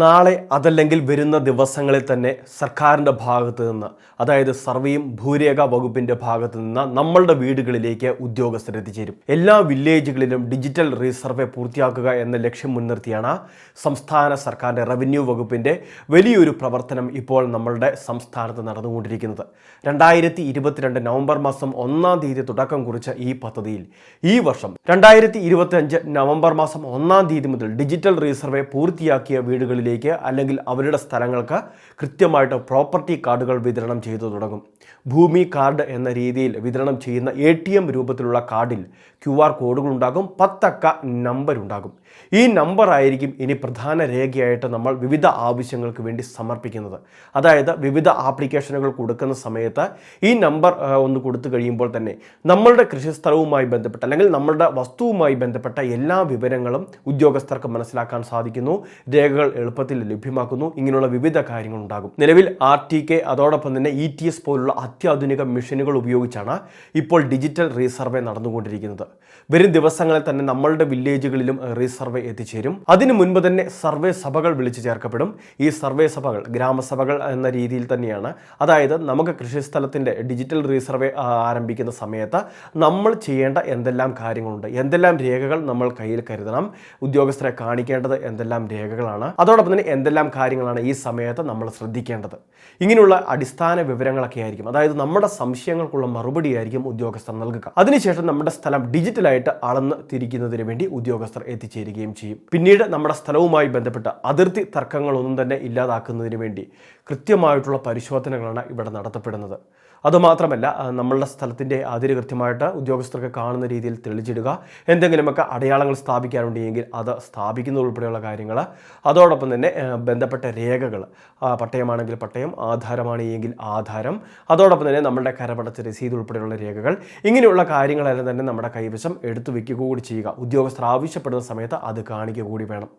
നാളെ അതല്ലെങ്കിൽ വരുന്ന ദിവസങ്ങളിൽ തന്നെ സർക്കാരിന്റെ ഭാഗത്ത് നിന്ന് അതായത് സർവേയും ഭൂരേഖ വകുപ്പിന്റെ ഭാഗത്ത് നിന്ന് നമ്മളുടെ വീടുകളിലേക്ക് ഉദ്യോഗസ്ഥർ എത്തിച്ചേരും. എല്ലാ വില്ലേജുകളിലും ഡിജിറ്റൽ റീസർവേ പൂർത്തിയാക്കുക എന്ന ലക്ഷ്യം മുൻനിർത്തിയാണ് സംസ്ഥാന സർക്കാരിന്റെ റവന്യൂ വകുപ്പിന്റെ വലിയൊരു പ്രവർത്തനം ഇപ്പോൾ നമ്മളുടെ സംസ്ഥാനത്ത് നടന്നുകൊണ്ടിരിക്കുന്നത്. രണ്ടായിരത്തി ഇരുപത്തിരണ്ട് നവംബർ മാസം ഒന്നാം തീയതി തുടക്കം കുറിച്ച ഈ പദ്ധതിയിൽ ഈ വർഷം രണ്ടായിരത്തി നവംബർ മാസം ഒന്നാം തീയതി മുതൽ ഡിജിറ്റൽ റീസർവേ പൂർത്തിയാക്കിയ വീടുകളിലേക്ക് അല്ലെങ്കിൽ അവരുടെ സ്ഥലങ്ങൾക്ക് കൃത്യമായിട്ട് പ്രോപ്പർട്ടി കാർഡുകൾ വിതരണം ചെയ്തു തുടങ്ങും. ഭൂമി കാർഡ് എന്ന രീതിയിൽ വിതരണം ചെയ്യുന്ന എ ടി എം രൂപത്തിലുള്ള കാർഡിൽ ക്യു ആർ കോഡുകൾ ഉണ്ടാകും പത്തക്ക നമ്പർ ഉണ്ടാകും. ഈ നമ്പർ ആയിരിക്കും ഇനി പ്രധാന രേഖയായിട്ട് നമ്മൾ വിവിധ ആവശ്യങ്ങൾക്ക് വേണ്ടി സമർപ്പിക്കുന്നത്. അതായത് വിവിധ ആപ്ലിക്കേഷനുകൾ കൊടുക്കുന്ന സമയത്ത് ഈ നമ്പർ ഒന്ന് കൊടുത്തു കഴിയുമ്പോൾ തന്നെ നമ്മളുടെ കൃഷിസ്ഥലവുമായി ബന്ധപ്പെട്ട അല്ലെങ്കിൽ നമ്മളുടെ വസ്തുവുമായി ബന്ധപ്പെട്ട എല്ലാ വിവരങ്ങളും ഉദ്യോഗസ്ഥർക്ക് മനസ്സിലാക്കാൻ സാധിക്കുന്നു. രേഖകൾ എളുപ്പത്തിൽ ലഭ്യമാക്കുന്നു. ഇങ്ങനെയുള്ള വിവിധ കാര്യങ്ങൾ ഉണ്ടാകും നിലവിൽ ആർ ടി കെ അതോടൊപ്പം തന്നെ ഇ ടി എസ് പോലുള്ള അത്യാധുനിക മെഷീനുകൾ ഉപയോഗിച്ചാണ് ഇപ്പോൾ ഡിജിറ്റൽ റീസർവേ നടന്നുകൊണ്ടിരിക്കുന്നത്. വരും ദിവസങ്ങളിൽ തന്നെ നമ്മളുടെ വില്ലേജുകളിലും റീസർവേ എത്തിച്ചേരും. അതിനു മുൻപ് തന്നെ സർവേ സഭകൾ വിളിച്ചു ചേർക്കപ്പെടും. ഈ സർവേ സഭകൾ ഗ്രാമസഭകൾ എന്ന രീതിയിൽ തന്നെയാണ്. അതായത് നമുക്ക് കൃഷിസ്ഥലത്തിന്റെ ഡിജിറ്റൽ റീസർവേ ആരംഭിക്കുന്ന സമയത്ത് നമ്മൾ ചെയ്യേണ്ട എന്തെല്ലാം കാര്യങ്ങളുണ്ട് എന്തെല്ലാം രേഖകൾ നമ്മൾ കയ്യിൽ കരുതണം ഉദ്യോഗസ്ഥരെ കാണിക്കേണ്ടത് എന്തെല്ലാം രേഖകളാണ്. അതോടൊപ്പം തന്നെ എന്തെല്ലാം കാര്യങ്ങളാണ് ഈ സമയത്ത് നമ്മൾ ശ്രദ്ധിക്കേണ്ടത്? ഇങ്ങനെയുള്ള അടിസ്ഥാന വിവരങ്ങളൊക്കെ ആയിരിക്കും. അതായത് നമ്മുടെ സംശയങ്ങൾക്കുള്ള മറുപടി ആയിരിക്കും ഉദ്യോഗസ്ഥർ നൽകുക. അതിനുശേഷം നമ്മുടെ സ്ഥലം ഡിജിറ്റലായിട്ട് അളന്ന് തിരിക്കുന്നതിന് വേണ്ടി ഉദ്യോഗസ്ഥർ എത്തിച്ചേരുകയും ചെയ്യും. പിന്നീട് നമ്മുടെ സ്ഥലവുമായി ബന്ധപ്പെട്ട അതിർത്തി തർക്കങ്ങളൊന്നും തന്നെ ഇല്ലാതാക്കുന്നതിന് വേണ്ടി കൃത്യമായിട്ടുള്ള പരിശോധനകളാണ് ഇവിടെ നടത്തപ്പെടുന്നത്. അതുമാത്രമല്ല നമ്മളുടെ സ്ഥലത്തിന്റെ അതിര് കൃത്യമായിട്ട് ഉദ്യോഗസ്ഥർക്ക് കാണുന്ന രീതിയിൽ തെളിച്ചിടുക എന്തെങ്കിലുമൊക്കെ അടയാളങ്ങൾ സ്ഥാപിക്കാനുണ്ടെങ്കിൽ അത് സ്ഥാപിക്കുന്ന ഉൾപ്പെടെയുള്ള കാര്യങ്ങൾ അതോടൊപ്പം തന്നെ ബന്ധപ്പെട്ട രേഖകൾ പട്ടയമാണെങ്കിൽ പട്ടയം ആധാരമാണെങ്കിൽ ആധാരം അതോടൊപ്പം തന്നെ നമ്മുടെ കരപടച്ച രസീത് ഉൾപ്പെടെയുള്ള രേഖകൾ ഇങ്ങനെയുള്ള കാര്യങ്ങളെല്ലാം തന്നെ നമ്മുടെ കൈവശം എടുത്തു വയ്ക്കുക കൂടി ചെയ്യുക. ഉദ്യോഗസ്ഥർ ആവശ്യപ്പെടുന്ന സമയത്ത് അത് കാണിക്കുക കൂടി വേണം.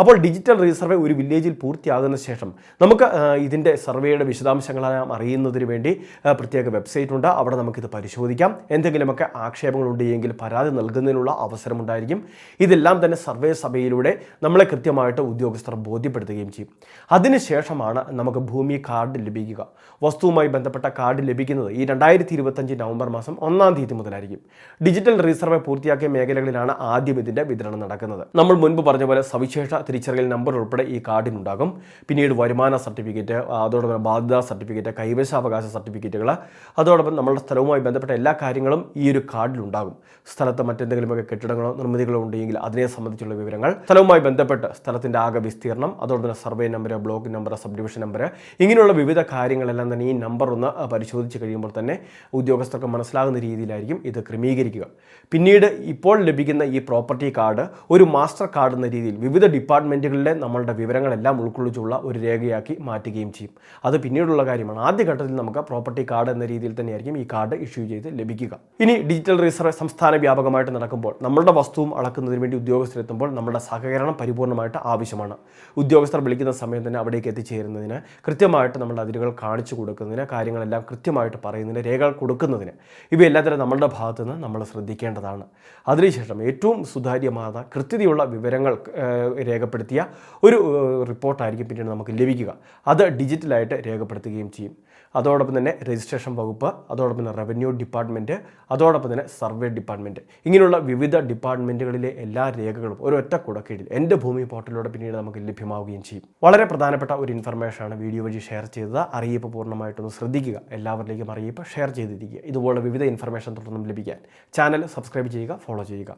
അപ്പോൾ ഡിജിറ്റൽ റീസർവേ ഒരു വില്ലേജിൽ പൂർത്തിയാകുന്ന ശേഷം നമുക്ക് ഇതിന്റെ സർവേയുടെ വിശദാംശങ്ങളെല്ലാം അറിയുന്നതിന് വേണ്ടി പ്രത്യേക വെബ്സൈറ്റ് ഉണ്ട്. അവിടെ നമുക്കിത് പരിശോധിക്കാം. എന്തെങ്കിലുമൊക്കെ ആക്ഷേപങ്ങളുണ്ടെങ്കിൽ പരാതി നൽകുന്നതിനുള്ള അവസരമുണ്ടായിരിക്കും. ഇതെല്ലാം തന്നെ സർവേ സഭയിലൂടെ നമ്മളെ കൃത്യമായിട്ട് ഉദ്യോഗസ്ഥർ ബോധ്യപ്പെടുത്തുകയും ചെയ്യും. അതിനുശേഷമാണ് നമുക്ക് ഭൂമി കാർഡ് ലഭിക്കുക. വസ്തുവുമായി ബന്ധപ്പെട്ട കാർഡ് ലഭിക്കുന്നത് ഈ രണ്ടായിരത്തി ഇരുപത്തഞ്ച് നവംബർ മാസം ഒന്നാം തീയതി മുതലായിരിക്കും. ഡിജിറ്റൽ റീസർവേ പൂർത്തിയാക്കിയ മേഖലകളിലാണ് ആദ്യം ഇതിന്റെ വിതരണം നടക്കുന്നത്. നമ്മൾ മുൻപ് പറഞ്ഞ പോലെ സവിശേഷ തിരിച്ചറിയൽ നമ്പർ ഉൾപ്പെടെ ഈ കാർഡിനുണ്ടാകും. പിന്നീട് വരുമാന സർട്ടിഫിക്കറ്റ് അതോടൊപ്പം ബാധ്യതാ സർട്ടിഫിക്കറ്റ് കൈവശാവകാശ സർട്ടിഫിക്കറ്റുകൾ അതോടൊപ്പം നമ്മുടെ സ്ഥലവുമായി ബന്ധപ്പെട്ട എല്ലാ കാര്യങ്ങളും ഈ ഒരു കാർഡിലുണ്ടാകും. സ്ഥലത്ത് മറ്റെന്തെങ്കിലുമൊക്കെ കെട്ടിടങ്ങളോ നിർമ്മിതികളോ ഉണ്ടെങ്കിൽ അതിനെ സംബന്ധിച്ചുള്ള വിവരങ്ങൾ സ്ഥലവുമായി ബന്ധപ്പെട്ട് സ്ഥലത്തിന്റെ ആകെ വിസ്തീർണം അതോടൊപ്പം survey number block number subdivision number ഇങ്ങനെയുള്ള വിവിധ കാര്യങ്ങളെല്ലാം തന്നെ ഈ നമ്പർ ഒന്ന് പരിശോധിച്ച് കഴിയുമ്പോൾ തന്നെ ഉദ്യോഗസ്ഥർക്ക് മനസ്സിലാകുന്ന രീതിയിലായിരിക്കും ഇത് ക്രമീകരിക്കുക. പിന്നീട് ഇപ്പോൾ ലഭിക്കുന്ന ഈ പ്രോപ്പർട്ടി കാർഡ് ഒരു മാസ്റ്റർ കാർഡ് എന്ന രീതിയിൽ വിവിധ ഡിപ്പാർട്ട്മെന്റുകളിലെ നമ്മളുടെ വിവരങ്ങളെല്ലാം ഉൾക്കൊള്ളിച്ചുള്ള ഒരു രേഖയാക്കി മാറ്റുകയും ചെയ്യും. അത് പിന്നീടുള്ള കാര്യമാണ്. ആദ്യഘട്ടത്തിൽ നമുക്ക് പ്രോപ്പർട്ടി കാർഡ് എന്ന രീതിയിൽ തന്നെയായിരിക്കും ഈ കാർഡ് ഇഷ്യൂ ചെയ്ത് ലഭിക്കുക. ഇനി ഡിജിറ്റൽ റിസർവ് സംസ്ഥാന വ്യാപകമായിട്ട് നടക്കുമ്പോൾ നമ്മളുടെ വസ്തുവും അളക്കുന്നതിന് വേണ്ടി ഉദ്യോഗസ്ഥരെത്തുമ്പോൾ നമ്മുടെ സഹകരണം പരിപൂർണമായിട്ട് ആവശ്യമാണ്. ഉദ്യോഗസ്ഥർ വിളിക്കുന്ന സമയം തന്നെ അവിടേക്ക് എത്തിച്ചേരുന്നതിന് കൃത്യമായിട്ട് നമ്മുടെ അതിരുകൾ കാണിച്ചു കൊടുക്കുന്നതിന് കാര്യങ്ങളെല്ലാം കൃത്യമായിട്ട് പറയുന്നതിന് രേഖകൾ കൊടുക്കുന്നതിന് ഇവയെല്ലാം തന്നെ നമ്മളുടെ ഭാഗത്തു നിന്ന് നമ്മൾ ശ്രദ്ധിക്കേണ്ടതാണ്. അതിനുശേഷം ഏറ്റവും സുതാര്യമായ കൃത്യതയുള്ള വിവരങ്ങൾ ഏഹ്, രേഖപ്പെടുത്തിയ ഒരു റിപ്പോർട്ടായിരിക്കും പിന്നീട് നമുക്ക് ലഭിക്കുക. അത് ഡിജിറ്റലായിട്ട് രേഖപ്പെടുത്തുകയും ചെയ്യും. അതോടൊപ്പം തന്നെ രജിസ്ട്രേഷൻ വകുപ്പ് അതോടൊപ്പം തന്നെ റവന്യൂ ഡിപ്പാർട്ട്മെന്റ് അതോടൊപ്പം തന്നെ സർവേ ഡിപ്പാർട്ട്മെന്റ് ഇങ്ങനെയുള്ള വിവിധ ഡിപ്പാർട്ട്മെന്റുകളിലെ എല്ലാ രേഖകളും ഒരൊറ്റ കുടക്കീഴിൽ എന്റെ ഭൂമി പോർട്ടലിലൂടെ പിന്നീട് നമുക്ക് ലഭ്യമാവുകയും ചെയ്യും. വളരെ പ്രധാനപ്പെട്ട ഒരു ഇൻഫർമേഷനാണ് വീഡിയോ വഴി ഷെയർ ചെയ്തത്. അറിയിപ്പ് പൂർണമായിട്ടൊന്ന് ശ്രദ്ധിക്കുക. എല്ലാവരിലേക്കും അറിയിപ്പ് ഷെയർ ചെയ്തിരിക്കുക. ഇതുപോലെ വിവിധ ഇൻഫർമേഷൻ തുടർന്നും ലഭിക്കാൻ ചാനൽ സബ്സ്ക്രൈബ് ചെയ്യുക ഫോളോ ചെയ്യുക.